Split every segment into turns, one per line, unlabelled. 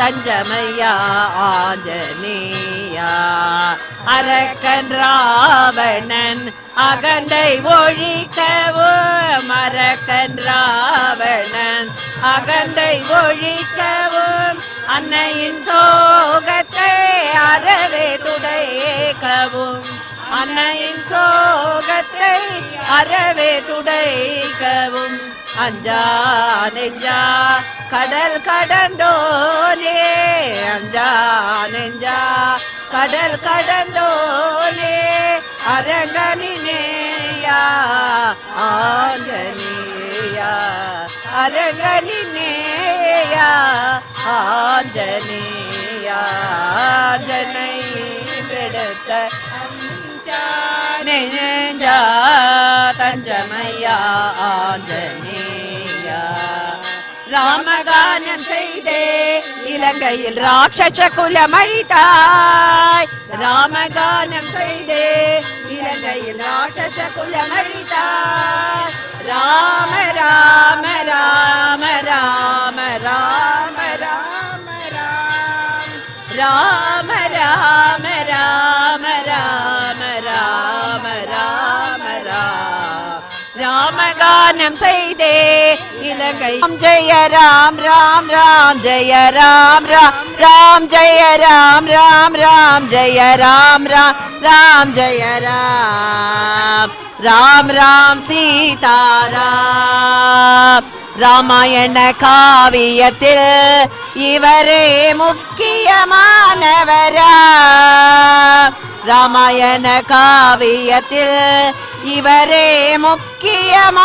தஞ்சமையா ஆஞ்சனேயா அரக்கன் ராவணன் அகண்டை ஒழிக்கவும் அரக்கன் ராவணன் அகண்டை ஒழிக்கவும் அன்னையின் சோகத்தை அறவே துடைக்கவும் அன்னையின் சோகத்தை அறவே துடைக்கவும் அஞ்சா நெஞ்சா கடல் கடந்தோனே. அஞ்சா நெஞ்சா கடல் கடந்தோனே. அரங்கனினேயா ஆஞ்சனேயா அரங்கனினேயா ஆஞ்சனேயா ஆஞ்சனை விடுத்த நெஞ்சா தஞ்சமையா ஆஞ்சனே ராமகானம் செய்தே இலங்கையில் ராட்சச குலம் அழித்தாய் ராமகானம் செய்தே இலங்கையில் ராட்சச குலம் அழித்தாய் ராம ராம ராம ராம ராம ராம ராம ராம ராம ராம ராம ராம ராம ராமகானம் செய்தே இலங்கை ராம் ஜெய ராம் ராம் ராம் ஜெய ராம் ராம் ராம் ஜெய ராம் ராம் ராம் ஜெய ராம் ராம் ராம் ஜெய ராம் ராம் ராம் சீதாராம் ராமாயண காவியத்தில் இவரே முக்கியமானவரா ராமாயண காவியத்தில் இவரே முக்கியமானவரா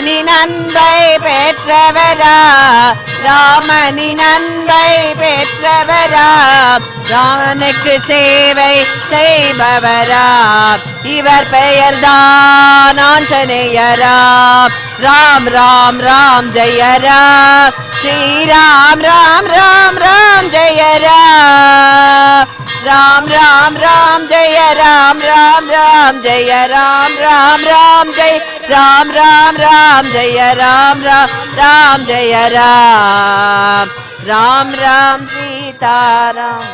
ராமனின் அன்பை பெற்றவரா? ராமனின் அன்பை பெற்றவரா? ராமனுக்கு சேவை செய்பவரா? இவர் பெயர்தான் ஆஞ்சநேயரா ராம் ராம் ராம் ஜெயரா? ஸ்ரீராம் ராம் ராம் ராம் ஜெயரா? राम राम राम जय राम राम राम जय राम राम राम जय राम राम राम जय राम राम राम जय राम। राम राम सीता
राम